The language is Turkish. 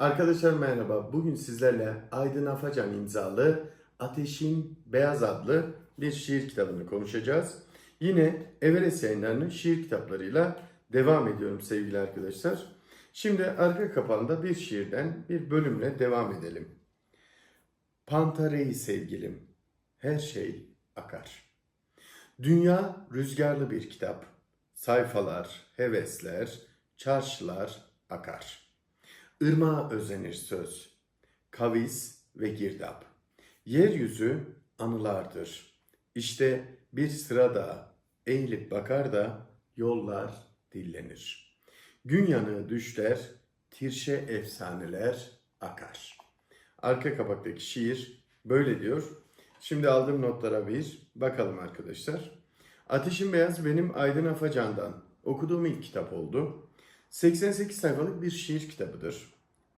Arkadaşlar merhaba. Bugün sizlerle Aydın Afacan imzalı Ateşin Beyaz adlı bir şiir kitabını konuşacağız. Yine Everest yayınlarının şiir kitaplarıyla devam ediyorum sevgili arkadaşlar. Şimdi arka kapağında bir şiirden bir bölümle devam edelim. Pantareyi sevgilim, her şey akar. Dünya rüzgarlı bir kitap. Sayfalar, hevesler, çarşılar akar. Irmağa özenir söz, kavis ve girdap. Yeryüzü anılardır. İşte bir sırada eğilip bakar da yollar dillenir. Gün yanığı düşler, tirşe efsaneler akar. Arka kapaktaki şiir böyle diyor. Şimdi aldığım notlara bir bakalım arkadaşlar. Ateşin Beyaz benim Aydın Afacan'dan okuduğum ilk kitap oldu. 88 sayfalık bir şiir kitabıdır.